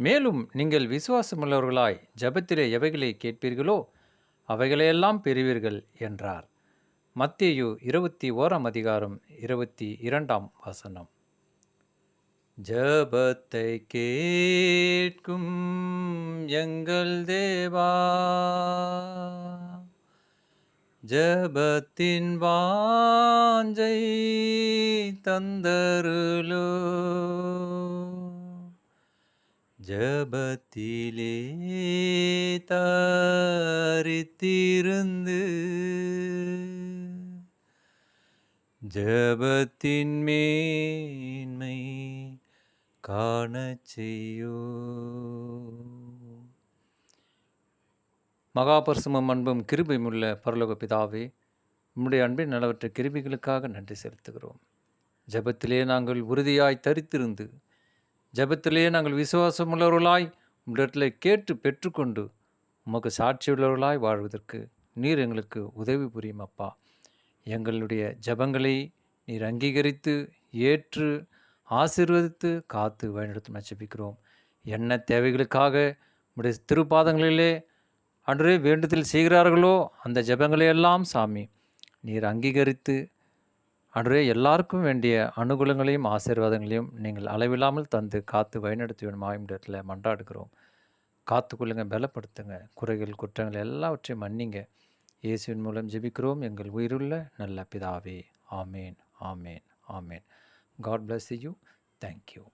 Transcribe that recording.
மேலும் நீங்கள் விசுவாசமுள்ளவர்களாய் ஜெபத்திலே எவைகளை கேட்பீர்களோ அவைகளையெல்லாம் பெறுவீர்கள் என்றார். மத்தியு இருபத்தி ஓராம் அதிகாரம் இருபத்தி இரண்டாம் வசனம். ஜபத்தை கேட்கும் எங்கள் தேவா ஜபத்தின் வாஞ்சை தந்தருளோ. ஜபத்திலே தாரித்திருந்து ஜபத்தின் மேன்மை காணச் செய்யோ. மகாபரிசுமம் அன்பும் கிருபையும் உள்ள பரலோக பிதாவே நம்முடைய அன்பின் நலவற்ற கிருபிகளுக்காக நன்றி செலுத்துகிறோம். ஜெபத்திலே நாங்கள் உறுதியாய் தரித்திருந்து ஜெபத்திலே நாங்கள் விசுவாசமுள்ளவர்களாய் உங்களிடத்தில் கேட்டு பெற்றுக்கொண்டு உமக்கு சாட்சியுள்ளவர்களாய் வாழ்வதற்கு நீர் எங்களுக்கு உதவி புரியும் அப்பா. எங்களுடைய ஜெபங்களை நீர் அங்கீகரித்து ஏற்று ஆசீர்வதித்து காத்து வழிநடத்தும் நச்சபிக்கிறோம் என்ன தேவைகளுக்காக உடைய திருப்பாதங்களிலே அன்றே வேண்டுதல் செய்கிறார்களோ அந்த ஜெபங்களையெல்லாம் சாமி நீர் அங்கீகரித்து அன்றே எல்லாருக்கும் வேண்டிய அனுகூலங்களையும் ஆசீர்வாதங்களையும் நீங்கள் அளவில்லாமல் தந்து காத்து வழிநடத்தி வேணுமாயும் இடத்துல மன்றாடுகிறோம் காத்துக்கொள்ளுங்க பலப்படுத்துங்க. குறைகள் குற்றங்கள் எல்லாவற்றையும் மன்னிங்க. இயேசுவின் மூலம் ஜெபிக்கிறோம். எங்கள் உயிருள்ள நல்ல பிதாவே. ஆமேன் ஆமேன் ஆமேன். God bless you thank you